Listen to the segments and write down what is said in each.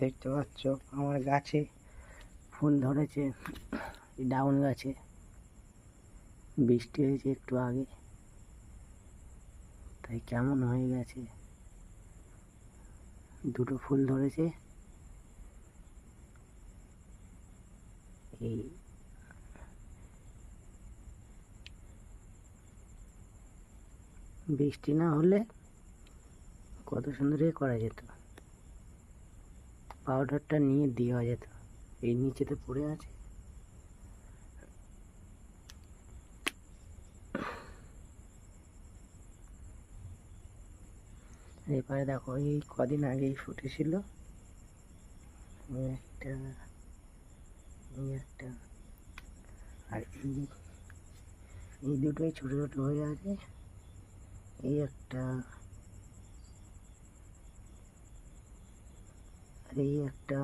দেখতে পাচ্ছ, আমার গাছে ফুল ধরেছে ডাউন গাছে। বৃষ্টি হয়েছে একটু আগে, তাই কেমন হয়ে গেছে? দুটো ফুল ধরেছে। এই বৃষ্টি না হলে কত সুন্দর এ করা যেত। পাউডারটা নিয়ে দেওয়া যেত। এই নিচেতে পড়ে আছে। এবারে দেখো, এই কদিন আগেই ফুটেছিল একটা একটা, আর এই এই দুটোই ছোট ছোট হয়ে আছে। এই একটা এই একটা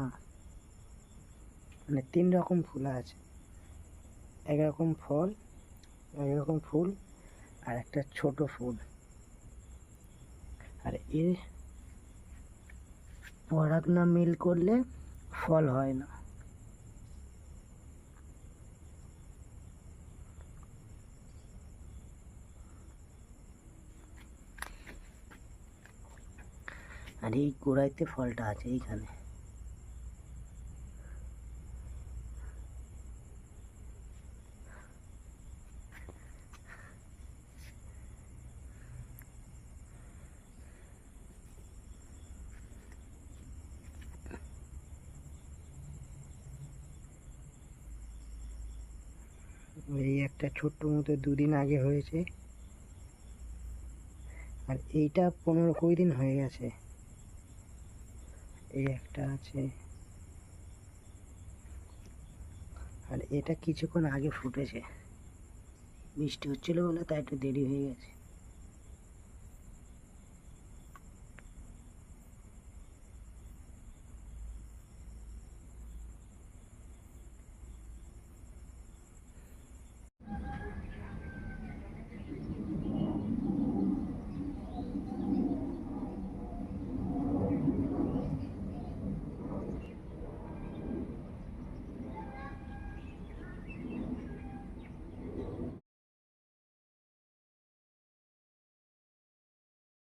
মানে তিন রকম ফুল আছে। একরকম ফল একরকম ফুল, আর একটা ছোট ফুল। আর এর পরাগ না মিল করলে ফল হয় না। আর এই গোড়াইতে ফলটা আছে এইখানে। এই একটা ছোট্ট মতো দুদিন আগে হয়েছে। আর এইটা পনেরো কুড়ি দিন হয়ে গেছে। এই একটা আছে। আর এটা কিছুক্ষণ আগে ফুটেছে। বৃষ্টি হচ্ছিল বলে তাই একটু দেরি হয়ে গেছে।